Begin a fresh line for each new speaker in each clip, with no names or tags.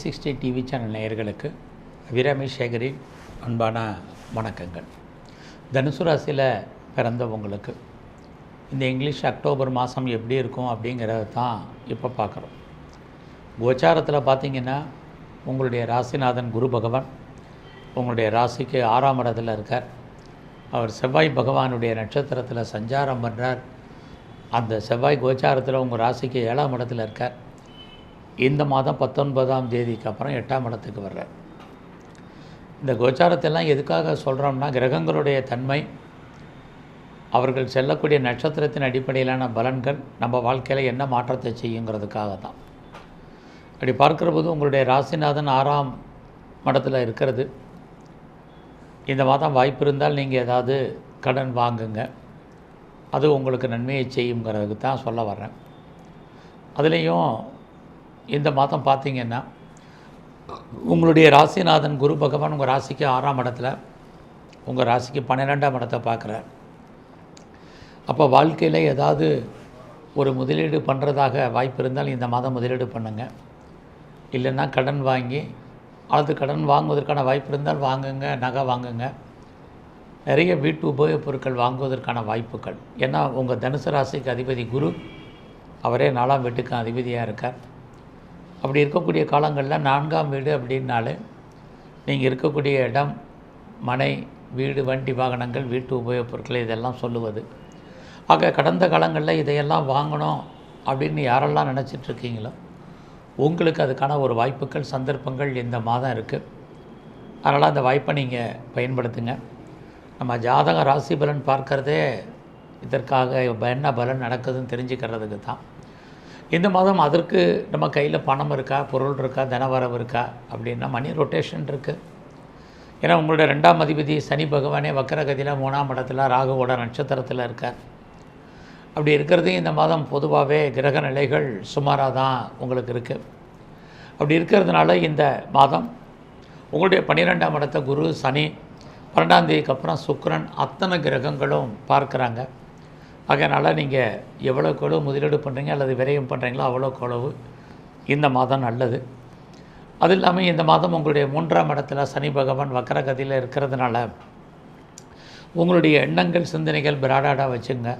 Sixty TV channel நேயர்களுக்கு அபிராமி சேகரின் அன்பான வணக்கங்கள். தனுசு ராசியில் பிறந்தவங்களுக்கு இந்த இங்கிலீஷ் அக்டோபர் மாதம் எப்படி இருக்கும் அப்படிங்கிறத தான் இப்போ பார்க்குறோம். கோச்சாரத்தில் பார்த்தீங்கன்னா உங்களுடைய ராசிநாதன் குரு பகவான் உங்களுடைய ராசிக்கு ஆறாம் இடத்துல இருக்கார். அவர் செவ்வாய் பகவானுடைய நட்சத்திரத்தில் சஞ்சாரம் பண்ணுறார் அந்த செவ்வாய் கோச்சாரத்தில் உங்கள் ராசிக்கு ஏழாம் இடத்துல இருக்கார். இந்த மாதம் பத்தொன்பதாம் தேதிக்கு அப்புறம் எட்டாம் இடத்துக்கு வர்றார் இந்த கோச்சாரத்தெல்லாம் எதுக்காக சொல்கிறோம்னா கிரகங்களுடைய தன்மை அவர்கள் செல்லக்கூடிய நட்சத்திரத்தின் அடிப்படையிலான பலன்கள் நம்ம வாழ்க்கையில் என்ன மாற்றத்தை செய்யுங்கிறதுக்காக தான். அப்படி பார்க்குற போது உங்களுடைய ராசிநாதன் ஆறாம் மடத்தில் இருக்கிறது. இந்த மாதம் வாய்ப்பு இருந்தால் நீங்கள் ஏதாவது கடன் வாங்குங்க. அது உங்களுக்கு நன்மையை செய்யுங்கிறதுக்கு தான் சொல்ல வர்றேன். அதுலேயும் இந்த மாதம் பார்த்தீங்கன்னா உங்களுடைய ராசிநாதன் குரு பகவான் உங்கள் ராசிக்கு ஆறாம் இடத்துல உங்கள் ராசிக்கு பன்னிரெண்டாம் இடத்தை பார்க்குறார். அப்போ வாழ்க்கையில் ஏதாவது ஒரு முதலீடு பண்ணுறதாக வாய்ப்பு இருந்தால் இந்த மாதம் முதலீடு பண்ணுங்கள் இல்லைன்னா கடன் வாங்கி அல்லது கடன் வாங்குவதற்கான வாய்ப்பு இருந்தால் வாங்குங்க நகை வாங்குங்க. நிறைய வீட்டு உபயோகப் பொருட்கள் வாங்குவதற்கான வாய்ப்புகள். ஏன்னா உங்கள் தனுசு ராசிக்கு அதிபதி குரு அவரே நாலாம் வீட்டுக்கு அதிபதியாக இருக்கார். அப்படி இருக்கக்கூடிய காலங்களில் நான்காம் வீடு அப்படின்னாலே நீங்கள் இருக்கக்கூடிய இடம் மனை வீடு வண்டி வாகனங்கள் வீட்டு உபயோகப் பொருட்கள் இதெல்லாம் சொல்லுவது. ஆக கடந்த காலங்களில் இதையெல்லாம் வாங்கணும் அப்படின்னு யாரெல்லாம் நினச்சிட்ருக்கீங்களோ உங்களுக்கு அதுக்கான ஒரு வாய்ப்புகள் சந்தர்ப்பங்கள் இந்த மாதம் இருக்குது அதனால் அந்த வாய்ப்பை நீங்கள் பயன்படுத்துங்க. நம்ம ஜாதக ராசி பலன் பார்க்கறதே இதற்காக என்ன பலன் நடக்குதுன்னு தெரிஞ்சுக்கிறதுக்கு தான். இந்த மாதம் அதற்கு நம்ம கையில் பணம் இருக்கா பொருள் இருக்கா தனவரவு இருக்கா அப்படின்னா மணி ரொட்டேஷன் இருக்குது ஏன்னா உங்களுடைய ரெண்டாம் அதிபதி சனி பகவானே வக்கரகதியில் மூணாம் இடத்துல ராகுவோட நட்சத்திரத்தில் இருக்கார். அப்படி இருக்கிறது இந்த மாதம் பொதுவாகவே கிரக நிலைகள் சுமாராக தான் உங்களுக்கு இருக்குது அப்படி இருக்கிறதுனால இந்த மாதம் உங்களுடைய பன்னிரெண்டாம் இடத்த குரு சனி பன்னெண்டாம் தேதிக்கு அப்புறம் சுக்கரன் அத்தனை கிரகங்களும் பார்க்குறாங்க. அதனால் நீங்கள் எவ்வளோக்கு எவ்வளோ முதலீடு பண்ணுறீங்க அல்லது விரயம் பண்ணுறீங்களோ அவ்வளோக்கு அளவு இந்த மாதம் நல்லது. அது இல்லாமல் இந்த மாதம் உங்களுடைய மூன்றாம் இடத்துல சனி பகவான் வக்கரகதியில் இருக்கிறதுனால உங்களுடைய எண்ணங்கள் சிந்தனைகள் பிராடாடாக வச்சுங்க.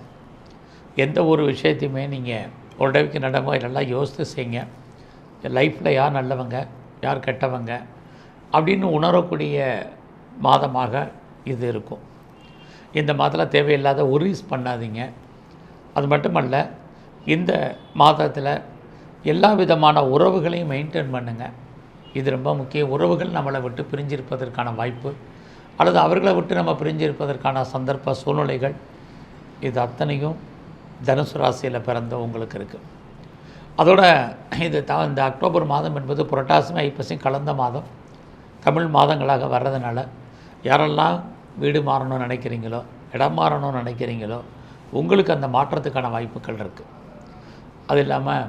எந்த ஒரு விஷயத்தையுமே நீங்கள் உடவைக்கு நடமோ இதெல்லாம் யோசித்து செய்யுங்க. லைஃப்பில் யார் நல்லவங்க யார் கெட்டவங்க அப்படின்னு உணரக்கூடிய மாதமாக இது இருக்கும். இந்த மாதத்தில் தேவையில்லாத உரிஸ் பண்ணாதீங்க. அது மட்டுமல்ல இந்த மாதத்தில் எல்லா விதமான உறவுகளையும் மெயின்டைன் பண்ணுங்கள் இது ரொம்ப முக்கிய உறவுகள் நம்மளை விட்டு பிரிஞ்சிருப்பதற்கான வாய்ப்பு அல்லது அவர்களை விட்டு நம்ம பிரிஞ்சிருப்பதற்கான சந்தர்ப்ப சூழ்நிலைகள் இது அத்தனையும் தனுசு ராசியில் பிறந்த உங்களுக்கு இருக்குது அதோட இது த இந்த அக்டோபர் மாதம் என்பது புரட்டாசியும் ஐப்பசியும் கலந்த மாதம். தமிழ் மாதங்களாக வர்றதுனால யாரெல்லாம் வீடு மாறணும்னு நினைக்கிறீங்களோ இடம் மாறணும்னு நினைக்கிறீங்களோ உங்களுக்கு அந்த மாற்றத்துக்கான வாய்ப்புகள் இருக்குது அது இல்லாமல்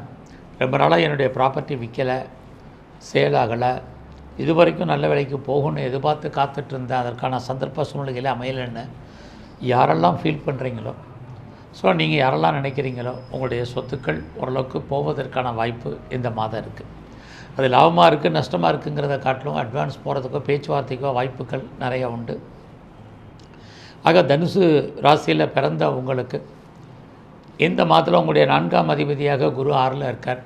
ரொம்ப நாளாக என்னுடைய ப்ராப்பர்ட்டி விற்கலை சேல் ஆகலை. இது வரைக்கும் நல்ல விலைக்கு போகணும்னு எதிர்பார்த்து காத்துட்டு இருந்தேன் அதற்கான சந்தர்ப்ப சூழ்நிலைகளே அமையலைன்னு யாரெல்லாம் ஃபீல் பண்ணுறீங்களோ ஸோ நீங்கள் யாரெல்லாம் நினைக்கிறீங்களோ உங்களுடைய சொத்துக்கள் ஓரளவுக்கு போவதற்கான வாய்ப்பு இந்த மாதம் இருக்குது அது லாபமாக இருக்குது நஷ்டமாக இருக்குங்கிறத காட்டிலும் அட்வான்ஸ் போகிறதுக்கோ பேச்சுவார்த்தைக்கோ வாய்ப்புகள் நிறையா உண்டு. ஆக தனுசு ராசியில் பிறந்த உங்களுக்கு இந்த மாதத்தில் உங்களுடைய நான்காம் அதிபதியாக குரு ஆறில் இருக்கார்.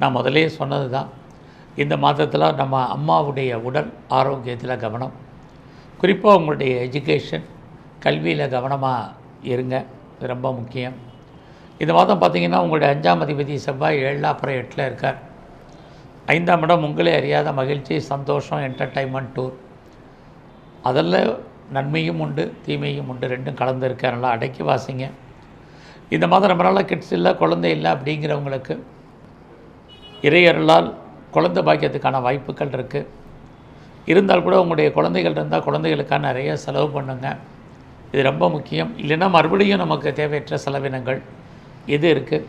நான் முதலே சொன்னது தான் இந்த மாதத்தில் நம்ம அம்மாவுடைய உடல் ஆரோக்கியத்தில் கவனம். குறிப்பாக உங்களுடைய எஜுகேஷன் கல்வியில் கவனமாக இருங்க. ரொம்ப முக்கியம். இந்த மாதம் பார்த்திங்கன்னா உங்களுடைய அஞ்சாம் அதிபதி செவ்வாய் ஏழு அப்புறம் எட்டில் இருக்கார். ஐந்தாம் இடம் உங்களே அறியாத மகிழ்ச்சி சந்தோஷம் என்டர்டைன்மெண்ட் டூர் அதில் நன்மையும் உண்டு தீமையும் உண்டு. ரெண்டும் கலந்து இருக்க நல்லா அடக்கி வாசிங்க. இந்த மாதம் ரொம்ப நாளாக கிட்ஸ் இல்லை குழந்தை இல்லை அப்படிங்கிறவங்களுக்கு இறையர்களால் குழந்தை பாக்கியத்துக்கான வாய்ப்புகள் இருக்குது இருந்தால் கூட உங்களுடைய குழந்தைகள் இருந்தால் குழந்தைகளுக்காக நிறைய செலவு பண்ணுங்க. இது ரொம்ப முக்கியம். இல்லைன்னா மறுபடியும் நமக்கு தேவையற்ற செலவினங்கள் இது இருக்குது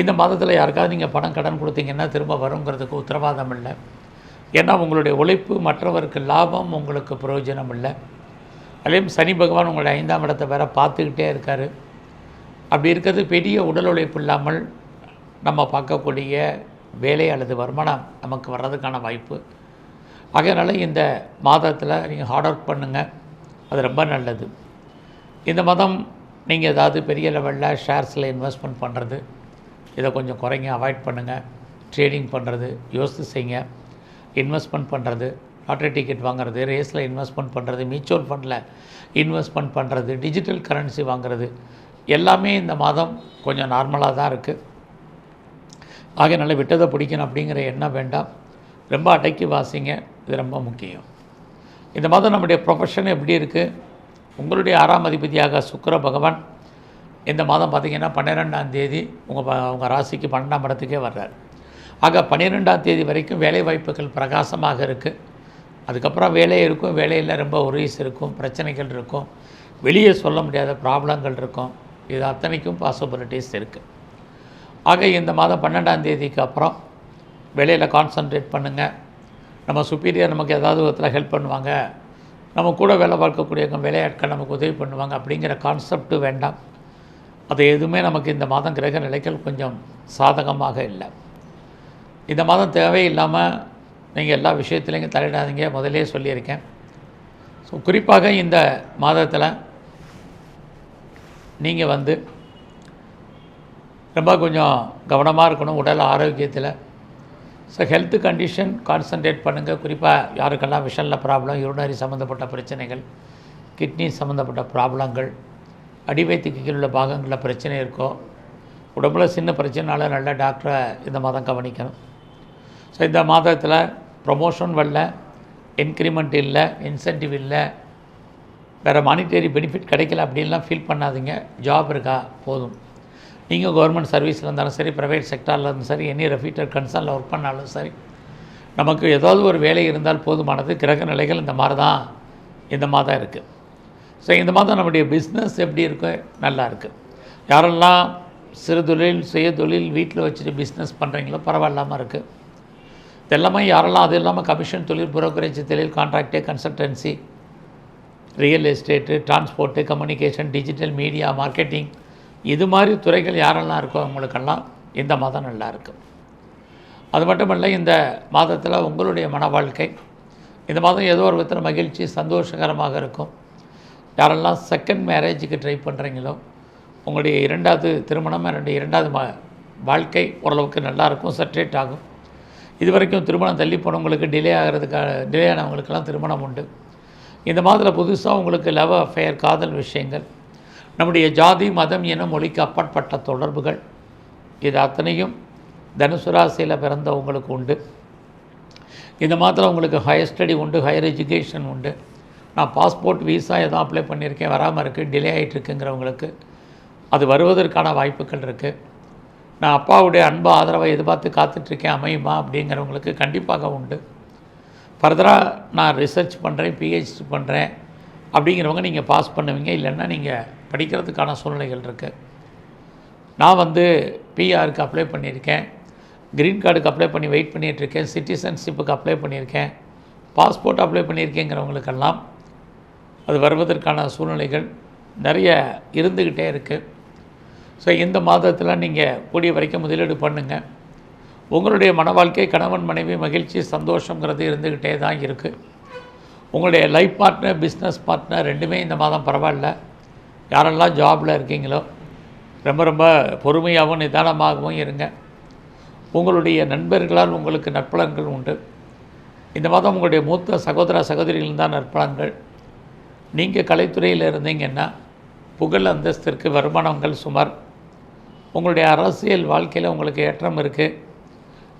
இந்த மாதத்தில் யாருக்காவது நீங்கள் பணம் கடன் கொடுத்தீங்கன்னா திரும்ப வருங்கிறதுக்கு உத்தரவாதம் இல்லை. ஏன்னா உங்களுடைய உழைப்பு மற்றவருக்கு லாபம் உங்களுக்கு பிரயோஜனம் இல்லை. அதுலேயும் சனி பகவான் உங்களுடைய ஐந்தாம் இடத்தை வேற பார்த்துக்கிட்டே இருக்கார். அப்படி இருக்கிறது பெரிய உடல் உழைப்பு இல்லாமல் நம்ம பார்க்கக்கூடிய வேலை அல்லது வருமானம் நமக்கு வர்றதுக்கான வாய்ப்பு. அதனால் இந்த மாதத்தில் நீங்கள் ஹார்ட் ஒர்க் பண்ணுங்கள் அது ரொம்ப நல்லது. இந்த மாதம் நீங்கள் ஏதாவது பெரிய லெவலில் ஷேர்ஸில் இன்வெஸ்ட்மெண்ட் பண்ணுறது இதை கொஞ்சம் குறைங்க அவாய்ட் பண்ணுங்கள் ட்ரேடிங் பண்ணுறது யோசித்து செய்யுங்க. இன்வெஸ்ட்மெண்ட் பண்ணுறது லாட்ரி டிக்கெட் வாங்குறது ரேஸில் இன்வெஸ்ட்மெண்ட் பண்ணுறது மியூச்சுவல் ஃபண்டில் இன்வெஸ்ட்மெண்ட் பண்ணுறது டிஜிட்டல் கரன்சி வாங்குறது எல்லாமே இந்த மாதம் கொஞ்சம் நார்மலாக தான் இருக்குது ஆக நல்லா விட்டதை பிடிக்கணும் அப்படிங்கிற எண்ணம் வேண்டாம். ரொம்ப அடக்கி வாசிங்க. இது ரொம்ப முக்கியம். இந்த மாதம் நம்முடைய ப்ரொஃபஷன் எப்படி இருக்குது உங்களுடைய ஆறாம் அதிபதியாக சுக்கர பகவான் இந்த மாதம் பார்த்திங்கன்னா பன்னிரெண்டாம் தேதி உங்கள் உங்கள் ராசிக்கு பன்னெண்டாம் இடத்துக்கே வர்றார். ஆக பன்னிரெண்டாம் தேதி வரைக்கும் வேலைவாய்ப்புகள் பிரகாசமாக இருக்குது அதுக்கப்புறம் வேலை இருக்கும் வேலையில் ரொம்ப ஒரீஸ் இருக்கும் பிரச்சனைகள் இருக்கும். வெளியே சொல்ல முடியாத ப்ராப்ளங்கள் இருக்கும். இது அத்தனைக்கும் பாசிபிலிட்டிஸ் இருக்குது ஆக இந்த மாதம் பன்னெண்டாம் தேதிக்கு அப்புறம் வேலையில் கான்சன்ட்ரேட் பண்ணுங்கள் நம்ம சுப்பீரியர் நமக்கு ஏதாவது விதத்தில் ஹெல்ப் பண்ணுவாங்க. நம்ம கூட வேலை பார்க்கக்கூடியவங்க வேலையாட்கள் நமக்கு உதவி பண்ணுவாங்க அப்படிங்கிற கான்செப்ட்டு வேண்டாம். அது எதுவுமே நமக்கு இந்த மாதம் கிரக நிலைகள் கொஞ்சம் சாதகமாக இல்லை. இந்த மாதம் தேவையில்லாமல் நீங்கள் எல்லா விஷயத்துலையும் தலையிடாதீங்க. முதலே சொல்லியிருக்கேன். ஸோ குறிப்பாக இந்த மாதத்தில் நீங்கள் வந்து ரொம்ப கொஞ்சம் கவனமாக இருக்கணும். உடல் ஆரோக்கியத்தில். ஸோ ஹெல்த் கண்டிஷன் கான்சன்ட்ரேட் பண்ணுங்கள் குறிப்பாக யாருக்கெல்லாம் விஷனில் ப்ராப்ளம் யூரினரி சம்மந்தப்பட்ட பிரச்சனைகள் கிட்னி சம்மந்தப்பட்ட ப்ராப்ளங்கள் அடிவயிற்றுக்கு கீழுள்ள உள்ள பாகங்களில் பிரச்சனை இருக்கோ உடம்புல சின்ன பிரச்சனைனால நல்ல டாக்டரை இந்த மாதம் கவனிக்கணும். ஸோ இந்த மாதத்தில் ப்ரொமோஷன் வரல இன்க்ரிமெண்ட் இல்லை இன்சென்டிவ் இல்லை வேறு மானிட்டரி பெனிஃபிட் கிடைக்கல அப்படின்லாம் ஃபீல் பண்ணாதீங்க. ஜாப் இருக்கா? போதும். நீங்கள் கவர்மெண்ட் சர்வீஸில் இருந்தாலும் சரி ப்ரைவேட் செக்டாரில் இருந்தாலும் சரி எனி ரெஃபீட்டர் கன்சர்னில் ஒர்க் பண்ணாலும் சரி நமக்கு ஏதாவது ஒரு வேலை இருந்தால் போதுமானது கிரக நிலைகள் இந்த மாதிரி தான் இந்த மாதிரி தான் இருக்குது ஸோ இந்த மாதம் நம்முடைய பிஸ்னஸ் எப்படி இருக்கு? நல்லா இருக்குது யாரெல்லாம் சிறு தொழில் சுய தொழில் வீட்டில் வச்சுட்டு பிஸ்னஸ் பண்ணுறீங்களோ பரவாயில்லாமல் இருக்குது இதெல்லாமே யாரெல்லாம்? அது இல்லாமல் கமிஷன் தொழில் புரோக்கரேஜ் தொழில் contract consultancy real estate transport communication digital media marketing இது மாதிரி துறைகள் யாரெல்லாம் இருக்கோ அவங்களுக்கெல்லாம் இந்த மாதம் நல்லா இருக்கும் அது மட்டுமல்ல இந்த மாதத்தில் உங்களுடைய மன வாழ்க்கை இந்த மாதம் ஏதோ ஒரு விதத்தில் மகிழ்ச்சி சந்தோஷகரமாக இருக்கும். யாரெல்லாம் செகண்ட் மேரேஜுக்கு ட்ரை பண்ணுறீங்களோ உங்களுடைய இரண்டாவது திருமணம் என்னுடைய இரண்டாவது ம வாழ்க்கை ஓரளவுக்கு நல்லா இருக்கும் செட்ரேட் ஆகும். இது வரைக்கும் திருமணம் தள்ளி போனவங்களுக்கு டிலே ஆகிறதுக்காக டிலே ஆனவங்களுக்கெல்லாம் திருமணம் உண்டு. இந்த மாதத்தில் புதுசாக உங்களுக்கு லவ் அஃபேர் காதல் விஷயங்கள் நம்முடைய ஜாதி மதம் என மொழிக்கு அப்பாற்பட்ட தொடர்புகள் இது அத்தனையும் தனுசு ராசியில் பிறந்தவங்களுக்கு உண்டு. இந்த மாதத்தில் உங்களுக்கு ஹையர் ஸ்டடி உண்டு ஹையர் எஜுகேஷன் உண்டு. நான் பாஸ்போர்ட் வீசா எதுவும் அப்ளை பண்ணியிருக்கேன் வராமல் இருக்குது டிலே ஆகிட்டு இருக்குங்கிறவங்களுக்கு அது வருவதற்கான வாய்ப்புகள் இருக்குது நான் அப்பாவுடைய அன்பு ஆதரவை எதிர்பார்த்து காத்துட்ருக்கேன் அமையுமா அப்படிங்கிறவங்களுக்கு கண்டிப்பாக உண்டு. ஃபர்தராக நான் ரிசர்ச் பண்ணுறேன் பிஹெச்டி பண்ணுறேன் அப்படிங்கிறவங்க நீங்கள் பாஸ் பண்ணுவீங்க இல்லைன்னா நீங்கள் படிக்கிறதுக்கான சூழ்நிலைகள் இருக்குது நான் வந்து பிஆருக்கு அப்ளை பண்ணியிருக்கேன். க்ரீன் கார்டுக்கு அப்ளை பண்ணி வெயிட் பண்ணிகிட்ருக்கேன். சிட்டிசன்ஷிப்புக்கு அப்ளை பண்ணியிருக்கேன். பாஸ்போர்ட் அப்ளை பண்ணியிருக்கேங்கிறவங்களுக்கெல்லாம் அது வருவதற்கான சூழ்நிலைகள் நிறைய இருந்துக்கிட்டே இருக்குது ஸோ இந்த மாதத்தில் நீங்கள் கூடிய வரைக்கும் முதலீடு பண்ணுங்கள் உங்களுடைய மன வாழ்க்கை கணவன் மனைவி மகிழ்ச்சி சந்தோஷங்கிறது இருந்துக்கிட்டே தான் இருக்குது உங்களுடைய லைஃப் பார்ட்னர் பிஸ்னஸ் பார்ட்னர் ரெண்டுமே இந்த மாதம் பரவாயில்ல. யாரெல்லாம் ஜாபில் இருக்கீங்களோ ரொம்ப ரொம்ப பொறுமையாகவும் நிதானமாகவும் இருங்க. உங்களுடைய நண்பர்களால் உங்களுக்கு நற்பலன்கள் உண்டு. இந்த மாதம் உங்களுடைய மூத்த சகோதர சகோதரிகள் தான் நற்பலன்கள். நீங்கள் கலைத்துறையில் இருந்தீங்கன்னா புகழ் அந்தஸ்திற்கு வருமானங்கள் சுமார் உங்களுடைய அரசியல் வாழ்க்கையில் உங்களுக்கு ஏற்றம் இருக்குது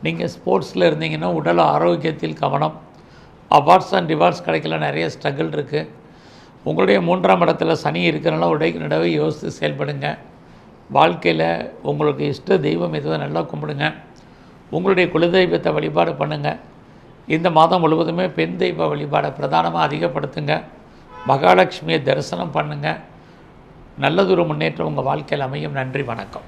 நீங்கள் ஸ்போர்ட்ஸில் இருந்தீங்கன்னா உடல் ஆரோக்கியத்தில் கவனம். அவார்ட்ஸ் அண்ட் ரிவார்ட்ஸ் கிடைக்கல நிறைய ஸ்ட்ரகிள் இருக்குது உங்களுடைய மூன்றாம் இடத்துல சனி இருக்கிறனால உடைக்கு நடவே யோசித்து செயல்படுங்க. வாழ்க்கையில் உங்களுக்கு இஷ்ட தெய்வம் எதுவும் நல்லா கும்பிடுங்க. உங்களுடைய குலதெய்வத்தை வழிபாடு பண்ணுங்கள் இந்த மாதம் முழுவதுமே பெண் தெய்வ வழிபாடை பிரதானமாக அதிகப்படுத்துங்க. மகாலட்சுமியை தரிசனம் பண்ணுங்கள் நல்லதொரு முன்னேற்றம் உங்கள் வாழ்க்கையில் அமையும். நன்றி வணக்கம்.